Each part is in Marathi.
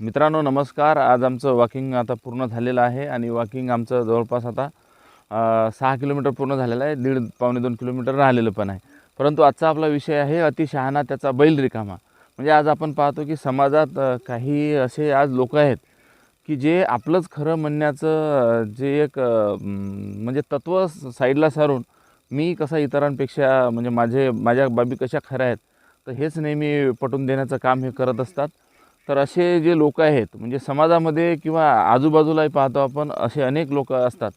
मित्रांनो नमस्कार. आज आमचं वॉकिंग आता पूर्ण झालेलं आहे आणि वॉकिंग आमचं जवळपास आता सहा किलोमीटर पूर्ण झालेलं आहे. दीड पावणे दोन किलोमीटर राहिलेलं पण आहे. परंतु आजचा आपला विषय आहे अतिशहाणा त्याचा बैल रिकामा म्हणजे आज आपण पाहतो की समाजात काही असे आज लोक आहेत की जे आपलंच खरं म्हणण्याचं जे एक म्हणजे तत्त्व साईडला सारून मी कसा इतरांपेक्षा म्हणजे माझे माझ्या बाबी कशा खऱ्या आहेत तर हेच नेहमी पटवून देण्याचं काम हे करत असतात. तर असे जे लोक आहेत म्हणजे समाजामध्ये किंवा आजूबाजूलाही पाहतो आपण असे अनेक लोक असतात.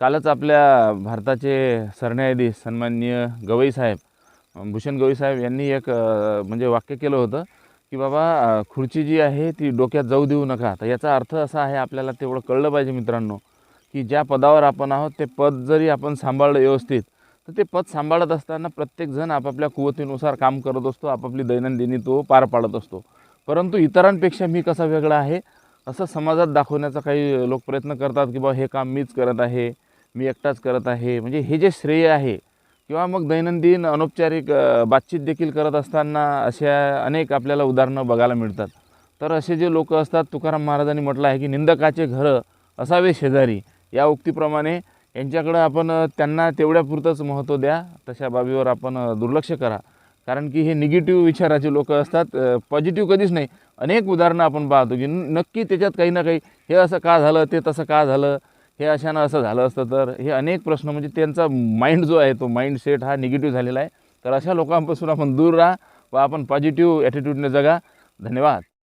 कालच आपल्या भारताचे सरन्यायाधीश सन्माननीय गवई साहेब भूषण गवई साहेब यांनी एक म्हणजे वाक्य केलं होतं की बाबा खुर्ची जी आहे ती डोक्यात जाऊ देऊ नका. तर याचा अर्थ असा आहे आपल्याला तेवढं कळलं पाहिजे मित्रांनो की ज्या पदावर आपण आहोत ते पद जरी आपण सांभाळलं व्यवस्थित तर ते पद सांभाळत असताना प्रत्येकजण आपापल्या कुवतीनुसार काम करत असतो आपापली दैनंदिनी तो पार पाडत असतो. परंतु इतरांपेक्षा मी कसा वेगळा आहे असं समाजात दाखवण्याचा काही लोक प्रयत्न करतात की बा हे काम मीच करत आहे मी एकटाच करत आहे. म्हणजे हे जे श्रेय आहे किंवा मग दैनंदिन अनौपचारिक बातचीत देखील करत असताना अशा अनेक आपल्याला उदाहरणं बघायला मिळतात. तर असे जे लोक असतात तुकाराम महाराजांनी म्हटलं आहे की निंदकाचे घरं असावे शेजारी. या उक्तीप्रमाणे यांच्याकडं आपण त्यांना तेवढ्यापुरतंच महत्त्व द्या तशा बाबीवर आपण दुर्लक्ष करा. कारण की हे निगेटिव्ह विचाराचे लोक असतात. पॉझिटिव्ह कधीच नाही. अनेक उदाहरणं आपण पाहतो की नक्की त्याच्यात काही ना काही हे असं का झालं ते तसं का झालं हे अशानं असं झालं असतं तर हे अनेक प्रश्न म्हणजे त्यांचा माइंड जो आहे तो माइंड सेट हा निगेटिव्ह झालेला आहे. तर अशा लोकांपासून आपण दूर राहा व आपण पॉझिटिव्ह ॲटिट्यूडने जगा. धन्यवाद.